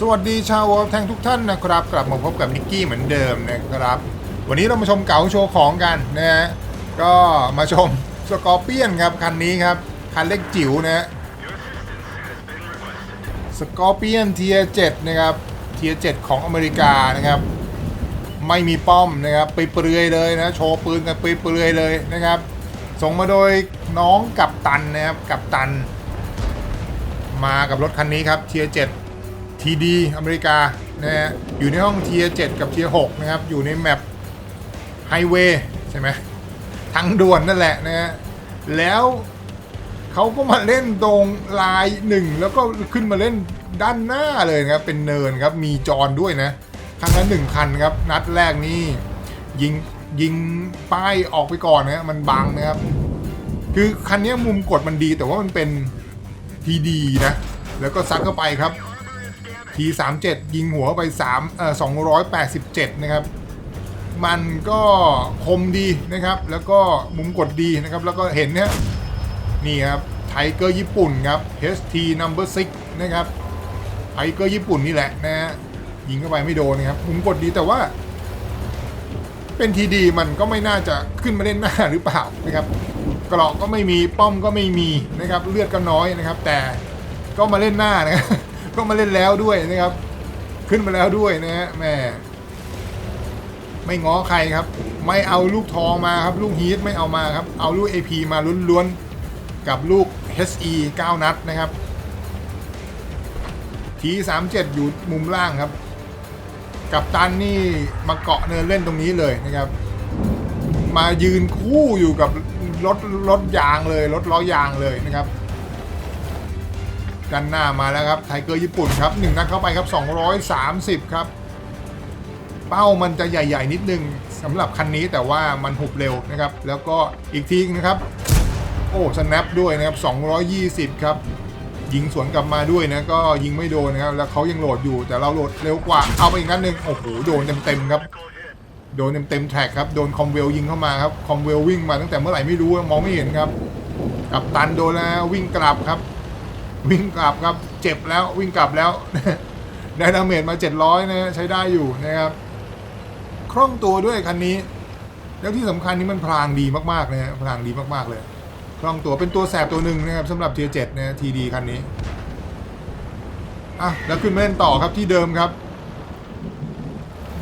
สวัสดีชาววอลแทงทุกท่านนะครับ กลับมาพบกับนิกกี้เหมือนเดิมนะครับ วันนี้เรามาชมเก๋าโชว์ของกันนะฮะก็มาชมสกอร์เปียนครับ คันนี้ครับ คันเล็กจิ๋วนะฮะสกอร์เปียนเทีย7นะครับเทีย7ของอเมริกานะครับ ไม่มีป้อมนะครับไปเปลือยเลยนะโชว์ปืนกันไปเปลือยเลยนะครับ ส่งมาโดยน้องกับตันนะครับกับตัน มากับรถคันนี้ครับเทีย7 TD อเมริกานะฮะอยู่ในห้องเทีย7กับเทีย6นะครับ อยู่ในแมปไฮเวย์ใช่ไหมทางด่วนนั่นแหละนะฮะแล้วเขาก็มาเล่นตรงลายหนึ่งแล้วก็ขึ้นมาเล่นด้านหน้าเลยนะครับ เป็นเนินครับ มีจอนด้วยนะครั้งละหนึ่งคันครับ นัดแรกนี่ยิงยิงป้ายออกไปก่อนนะฮะมันบังนะครับ คือคันนี้มุมกดมันดีแต่ว่ามันเป็นทีดีนะ แล้วก็ซัดเข้าไปครับ ที37ยิงหัวไป3เอ่อ287นะครับ มันก็คมดีนะครับ แล้วก็มุมกดดีนะครับ แล้วก็เห็นเนี่ยนี่ครับไทเกอร์ญี่ปุ่นครับ HT number 6นะครับไทเกอร์ญี่ปุ่นนี่แหละนะฮะยิงเข้าไปไม่โดนนะครับมุมกดดีแต่ว่า เป็นทีดีมันก็ไม่น่าจะขึ้นมาเล่นหน้าหรือเปล่านะครับเกราะก็ไม่มีป้อมก็ไม่มีนะครับ เลือดก็น้อยนะครับ แต่ก็มาเล่นหน้านะครับ ก็มาเล่นแล้วด้วยนะครับ ขึ้นมาแล้วด้วยนะฮะแม่ไม่ง้อใครครับ ไม่เอาลูกทองมาครับ ลูกฮีทไม่เอามาครับ เอาลูก AP มาล้วนๆ กับลูก HE 9 นัดนะครับที37 อยู่มุมล่างครับ กับตันนี่มาเกาะเนินเล่นตรงนี้เลยนะครับ มายืนคู่อยู่กับรถรถยางเลย รถล้อยางเลยนะครับ กันหน้ามาแล้วครับไทเกอร์ญี่ปุ่นครับหนึ่งนัดเข้าไปครับ 230 ครับเป้ามันจะใหญ่ ๆ นิดนึงสำหรับคันนี้แต่ว่ามันหุบเร็วนะครับ แล้วก็อีกทีนะครับ โอ้สแนปด้วยนะครับ 220 ครับยิงสวนกลับมาด้วยนะก็ยิงไม่โดนนะครับ แล้วเขายังโหลดอยู่แต่เราโหลดเร็วกว่าเอาไปอีกนัดหนึ่งโอ้โหโดนเต็มๆครับ โดนเต็มๆแท็กครับโดนคอมเวลยิงเข้ามาครับคอมเวลวิ่งมาตั้งแต่เมื่อไหร่ไม่รู้มองไม่เห็นครับ กับตันโดนแล้ววิ่งกลับครับ วิ่งกลับครับเจ็บแล้ววิ่งกลับแล้วได้ดาเมจมา 700 นะใช้ได้อยู่นะครับ คล่องตัวด้วยคันนี้ แล้วที่สำคัญนี้มันพลางดีมากๆนะฮะพลางดีมากๆเลย คล่องตัวเป็นตัวแสบตัวหนึ่งนะครับสำหรับเทียเจ็ดนะทีดีคันนี้อะแล้วขึ้นมาเล่นต่อครับที่เดิมครับ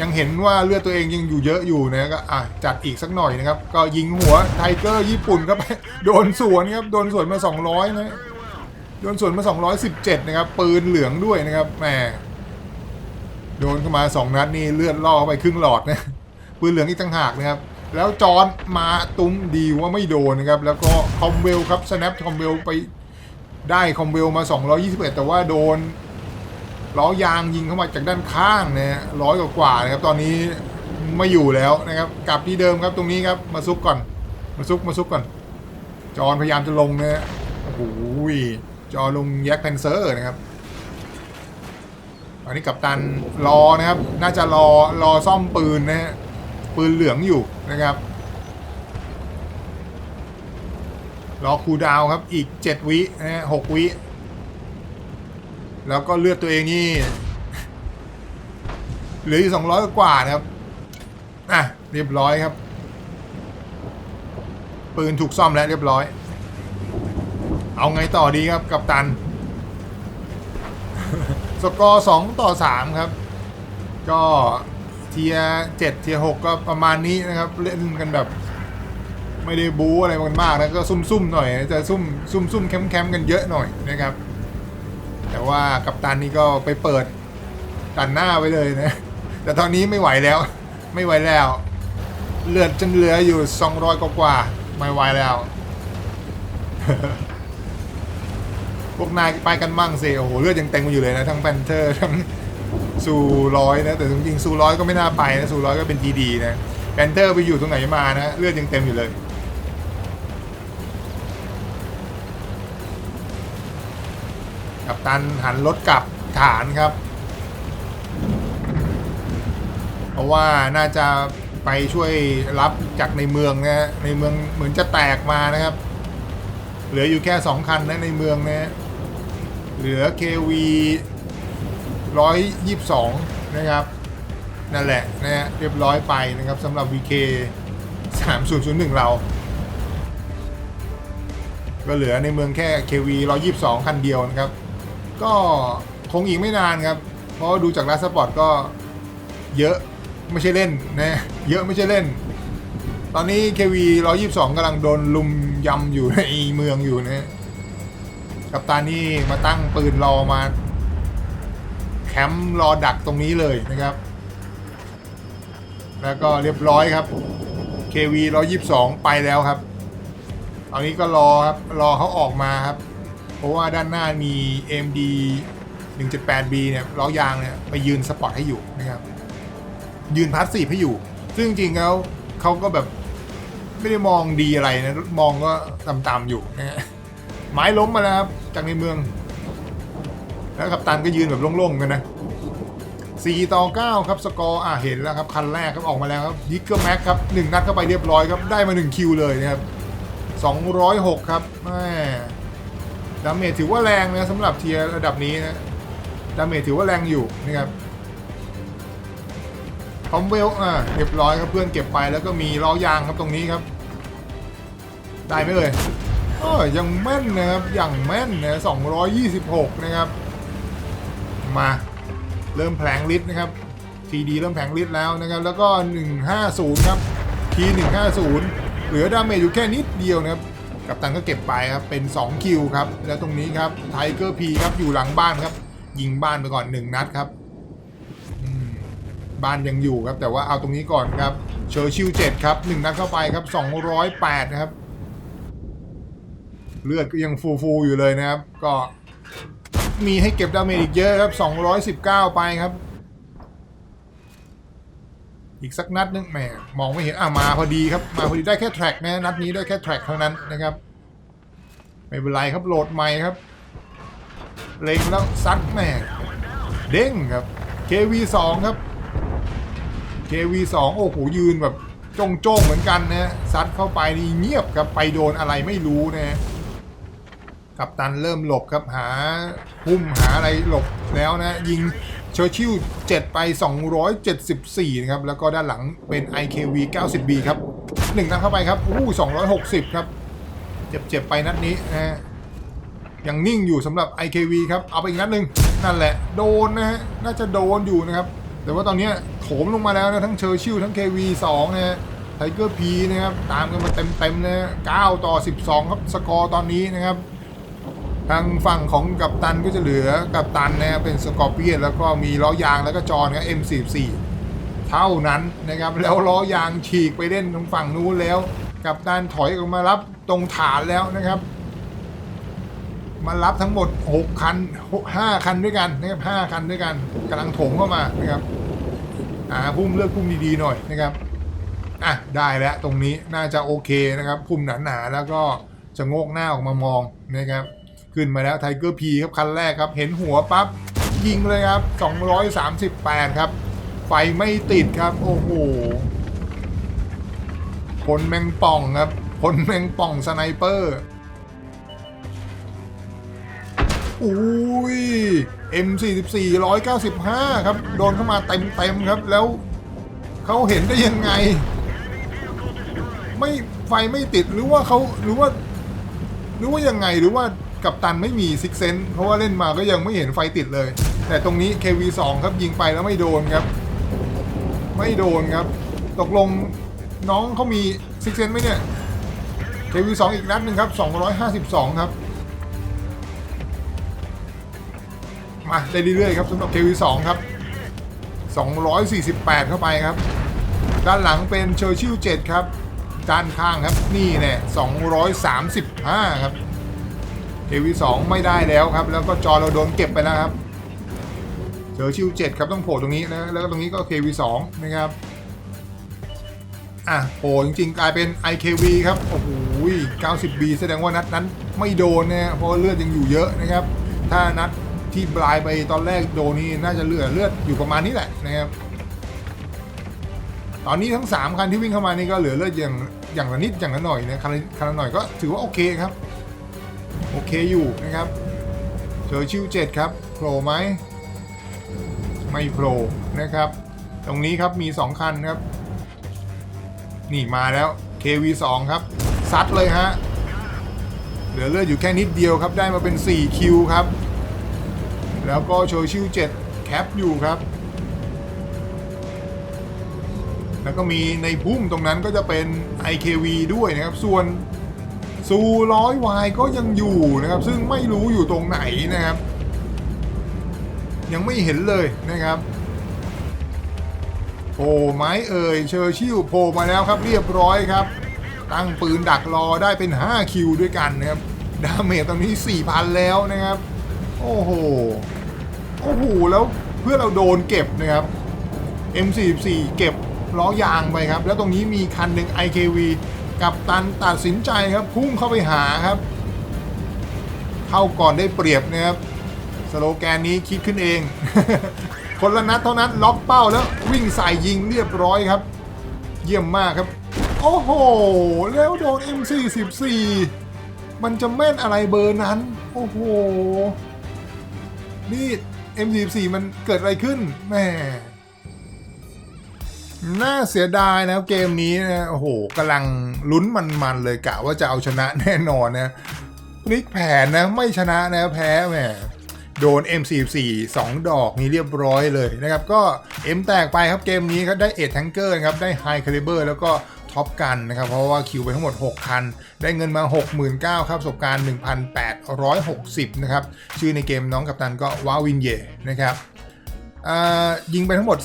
ยังเห็นว่าเลือดตัวเองยังอยู่เยอะอยู่นะก็อะจัดอีกสักหน่อยนะครับ ก็ยิงหัวไทเกอร์ญี่ปุ่นครับโดนสวนครับโดนสวนมา 200นะ โดนส่วนมา 217 นะครับ ปืนเหลืองด้วยนะครับแหมโดนเข้ามา 2 นัดนี่เลือดล่อเข้าไปครึ่งหลอดนะปืนเหลืองอีกต่างหากนะครับ แล้วจอนมาตุ้มดีว่าไม่โดนนะครับ แล้วก็คอมเวลครับสแนปคอมเวลไปได้คอมเวลมา 221 แต่ว่าโดนล้อยางยิงเข้ามาจากด้านข้างนะฮะร้อยกว่าๆนะครับ ตอนนี้ไม่อยู่แล้วนะครับ กลับที่เดิมครับตรงนี้ครับมาซุกก่อน มาซุกมาซุกก่อน จอนพยายามจะลงนะฮะโอ้โห จอลงแยกแพนเซอร์นะครับอันนี้กับตันรอนะครับ น่าจะรอรอซ่อมปืนนะฮะปืนเหลืองอยู่นะครับ รอคูดาวครับอีก 7 วินะฮะ6วิ แล้วก็เลือดตัวเองนี่เหลืออยู่200 กว่านะครับ อะ เรียบร้อยครับ ปืนถูกซ่อมแล้วเรียบร้อย เอาไงต่อดีครับกับตัน สกอร์สองต่อสามครับ ก็เทียเจ็ดเทียหกก็ประมาณนี้นะครับ เล่นกันแบบ ไม่ได้บู๊อะไรกันมากนะก็ซุ่มๆหน่อย จะซุ่มซุ่มซุ่มแคมแคมๆกันเยอะหน่อยนะครับ แต่ว่ากัปตันนี่ก็ไปเปิดตันหน้าไว้เลยนะ แต่ตอนนี้ไม่ไหวแล้ว ไม่ไหวแล้ว เลือดจนเหลืออยู่ 200 กว่าไม่ไหวแล้ว พวกนายไปกันมั่งสิโอ้โหเลือดยังเต็มอยู่เลยนะ ทั้งแพนเทอร์ทั้งซูร้อยนะ แต่จริงๆซูร้อยก็ไม่น่าไปนะซูร้อยก็เป็นทีดีนะแพนเทอร์ไปอยู่ตรงไหนมานะเลือดยังเต็มอยู่เลยกับตันหันรถกลับฐานครับ เพราะว่าน่าจะไปช่วยรับจากในเมืองนะในเมืองเหมือนจะแตกมานะครับ เหลืออยู่แค่สองคันนะในเมืองนะ เหลือ KV ร้อยยี่สองนะครับ นั่นแหละนะฮะเรียบร้อยไปนะครับสำหรับ VK 3001 เรา ก็เหลือในเมืองแค่ KV 122 คันเดียวนะครับ ก็คงอีกไม่นานครับ เพราะดูจากรัสปอร์ตก็เยอะไม่ใช่เล่นนะเยอะไม่ใช่เล่น ตอนนี้ KV 122กำลังโดนลุมยำอยู่ในเมืองอยู่นะ กับตานี่มาตั้งปืนรอมา แคมป์รอดักตรงนี้เลยนะครับ แล้วก็เรียบร้อยครับ KV 122 ไปแล้วครับตอนนี้ก็รอครับ รอเขาออกมาครับ เพราะว่าด้านหน้ามี MD 1.8B เนี่ยล้อยางเนี่ยไปยืนสปอร์ตให้อยู่นะครับ ยืนพาสซีฟให้อยู่ ซึ่งจริงๆแล้วเขาก็แบบไม่ได้มองดีอะไรนะ มองก็ต่ำๆอยู่นะฮะ ไม้ล้มมาแล้วครับจากในเมือง แล้วกัปตันก็ยืนแบบโล่งๆกันนะ4ต่อ9ครับสกอร์อะเห็นแล้วครับคันแรกครับออกมาแล้วครับยิกเกอร์แม็กครับ1นัดเข้าไปเรียบร้อยครับได้มา 1 คิวเลยนะครับ206 ครับแม่ดาเมจถือว่าแรงนะสำหรับเทียร์ระดับนี้นะดาเมจถือว่าแรงอยู่นะครับคอมเวลอะเรียบร้อยครับเพื่อนเก็บไปแล้วก็มีล้อยางครับตรงนี้ครับ ได้ไหมเอ่ย เออยังแม่นนะครับ อย่างแม่นนะ226 นะครับ มาเริ่มแผลงฤทธิ์นะครับ TD เริ่มแผลงฤทธิ์แล้วนะครับ แล้วก็ 150 ครับ T 150 เหลือดาเมจอยู่แค่นิดเดียวนะครับ กัปตันก็เก็บไปครับ เป็น 2 คิวครับ แล้วตรงนี้ครับไทเกอร์พีครับอยู่หลังบ้านครับ ยิงบ้านไปก่อน 1 นัดครับ บ้านยังอยู่ครับ แต่ว่าเอาตรงนี้ก่อนครับเชอร์ชิล7ครับ 1 นัดเข้าไปครับ 208 นะครับ เลือดก็ยังฟูๆอยู่เลยนะครับ ก็มีให้เก็บดาเมจอีกเยอะครับ 219 ไปครับ อีกสักนัดนึงแหมมองไม่เห็นอะมาพอดีครับ มาพอดีได้แค่แทร็กนะนัดนี้ได้แค่แทร็กเท่านั้นนะครับ ไม่เป็นไรครับโหลดใหม่ครับ เล็งแล้วซัดแหม่เด้งครับ KV2 ครับ KV2 โอ้โหยืนแบบจงโจ้งๆเหมือนกันนะซัดเข้าไปนี่เงียบครับไปโดนอะไรไม่รู้นะ กัปตันเริ่มหลบครับหาพุ่มหาอะไรหลบแล้วนะ ยิงเชอร์ชิล7ไป 274 นะครับ แล้วก็ด้านหลังเป็น IKV 90B ครับหนึ่งนัดเข้าไปครับอู้260 ครับ เจ็บๆไปนัดนี้นะยังนิ่งอยู่สำหรับ IKV ครับ เอาไปอีกนัดหนึ่งนั่นแหละ โดนนะฮะน่าจะโดนอยู่นะครับ แต่ว่าตอนนี้โถมลงมาแล้วนะ ทั้งเชอร์ชิลทั้ง KV 2 นะฮะไทเกอร์พีนะครับ ตามกันมาเต็มๆนะฮะ9ต่อ 12 ครับ สกอร์ตอนนี้นะครับ ทางฝั่งของกัปตันก็จะเหลือกัปตันนะเป็นสกอร์เปียนแล้วก็มีล้อยางแล้วก็จอนะครับ M44 เท่านั้นนะครับแล้วล้อยางฉีกไปเล่นตรงฝั่งนู้นแล้ว กัปตันถอยออกมารับตรงฐานแล้วนะครับ มารับทั้งหมด 6 คัน 5 คันด้วยกันนะครับ5คันด้วยกันกำลังโถมเข้ามานะครับอ่าพุ่มเลือกพุ่มดีๆหน่อยนะครับอะได้แล้วตรงนี้น่าจะโอเคนะครับพุ่มหนาๆแล้วก็จะโงกหน้าออกมามองนะครับ ขึ้นมาแล้วไทเกอร์พีครับคันแรกครับ เห็นหัวปั๊บยิงเลยครับ 238 ครับไฟไม่ติดครับ โอ้โหพลแมงป่องครับพลแมงป่องสไนเปอร์อุ้ย M44 195 ครับ โดนเข้ามาเต็มๆครับ แล้วเขาเห็นได้ยังไง ไม่ไฟไม่ติดหรือว่าเขาหรือว่า หรือว่ายังไงหรือว่า กัปตันไม่มีซิกเซนเพราะว่าเล่นมาก็ยังไม่เห็นไฟติดเลย แต่ตรงนี้ KV2 ครับยิงไปแล้วไม่โดนครับ ไม่โดนครับ ตกลงน้องเขามีซิกเซนไหมเนี่ย KV2 อีกนัดหนึ่งครับ 252 ครับ มาได้เรื่อยๆครับสำหรับ KV2 ครับ 248 เข้าไปครับ ด้านหลังเป็นเชอร์ชิล7ครับ ด้านข้างครับนี่แน่235 ครับ KV2 ไม่ได้แล้วครับ แล้วก็จอเราโดนเก็บไปแล้วครับเชอร์ชิล7ครับต้องโผล่ตรงนี้นะแล้วก็ตรงนี้ก็ KV2 นะครับอะโผล่จริงๆกลายเป็น IKV ครับ โอ้โห 90B แสดงว่านัดนั้นไม่โดนนะเพราะเลือดยังอยู่เยอะนะครับ ถ้านัดที่ปลายไปตอนแรกโดนนี่น่าจะเหลือเลือดอยู่ประมาณนี้แหละนะครับ ตอนนี้ทั้ง 3 คันที่วิ่งเข้ามานี่ก็เหลือเลือดอย่างอย่างละนิดอย่างละหน่อยนะคันละคันละหน่อยก็ถือว่าโอเคครับ อเคอยู่นะครับเจอชิวเจ็ดครับโผล่ไหมไม่โผล่นะครับ ตรงนี้ครับมี 2 คันครับ นี่มาแล้ว KV2 ครับ ซัดเลยฮะ เหลือเลือดอยู่แค่นิดเดียวครับ ได้มาเป็น 4 คิวครับ แล้วก็โชว์ชิว7แคปอยู่ครับ แล้วก็มีในพุ่มตรงนั้นก็จะเป็น IKV ด้วยนะครับ ส่วน ซูร้อยวายก็ยังอยู่นะครับ ซึ่งไม่รู้อยู่ตรงไหนนะครับ ยังไม่เห็นเลยนะครับโผล่ไม้เอ่ยเชอร์ชิลโผล่มาแล้วครับเรียบร้อยครับ ตั้งปืนดักรอได้เป็น 5 คิวด้วยกันนะครับดาเมจตอนนี้ 4,000 แล้วนะครับ โอ้โหโอ้โหแล้วเพื่อเราโดนเก็บนะครับ M44 เก็บล้อยางไปครับ แล้วตรงนี้มีคันหนึ่ง IKV กับตันตัดสินใจครับพุ่งเข้าไปหาครับ เข้าก่อนได้เปรียบนะครับสโลแกนนี้คิดขึ้นเอง คนละนัดเท่านั้นล็อกเป้าแล้ววิ่งใส่ยิงเรียบร้อยครับ เยี่ยมมากครับ โอ้โห แล้วโดน M44 มันจะแม่นอะไรเบอร์นั้น โอ้โห นี่ M44 มันเกิดอะไรขึ้นแม่ น่าเสียดายนะเกมนี้นะโอ้โหกำลังลุ้นมันๆเลยกะว่าจะเอาชนะแน่นอนนะพลิกแผนนะไม่ชนะนะแพ้แหมโดน M44 2 ดอกนี้เรียบร้อยเลยนะครับ ก็ M แตกไปครับเกมนี้ครับได้เอทแทงเกอร์ครับ ได้ High Caliber แล้วก็ท็อปกันนะครับ เพราะว่าคิวไปทั้งหมด 6 คัน ได้เงินมา 69,000ครับประสบการณ์ 1,860 นะครับ ชื่อในเกมน้องกัปตันก็ว้าวินเย่นะครับ ยิงไปทั้งหมด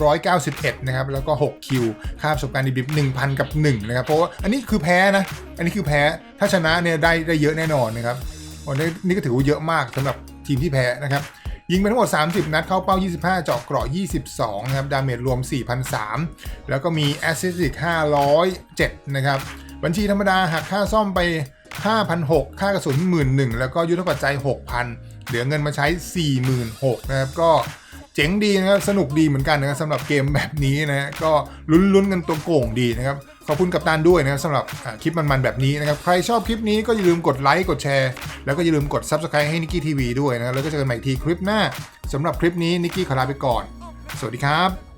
4,391 นะครับ แล้วก็ 6 คิว ค่าประสบการณ์ดิบ1,000 กับ 1 นะครับ เพราะว่าอันนี้คือแพ้นะ อันนี้คือแพ้ ถ้าชนะเนี่ยได้ได้เยอะแน่นอนนะครับวันนี้นี่ก็ถือว่าเยอะมากสำหรับทีมที่แพ้นะครับ ยิงไปทั้งหมด 30 นัด เข้าเป้า 25 เจาะเกราะ 22 นะครับ ดาเมจรวม 4,003 แล้วก็มีแอสซิสต์507 นะครับ บัญชีธรรมดาหักค่าซ่อมไป5,600ค่ากระสุน 11,000 แล้วก็ยุทธปัจจัย 6,000 เหลือเงินมาใช้ 46,000 นะครับ ก็ เจ๋งดีนะครับ สนุกดีเหมือนกันนะครับสำหรับเกมแบบนี้นะฮะก็ลุ้นๆกันตัวโก่งดีนะครับ ขอบคุณกับตานด้วยนะครับสำหรับคลิปมันๆแบบนี้นะครับ ใครชอบคลิปนี้ก็อย่าลืมกดไลค์กดแชร์ แล้วก็อย่าลืมกด Subscribe ให้นิกกี้ทีวีด้วยนะครับแล้วก็เจอกันใหม่ทีคลิปหน้าสำหรับคลิปนี้นิกกี้ขอลาไปก่อน สวัสดีครับ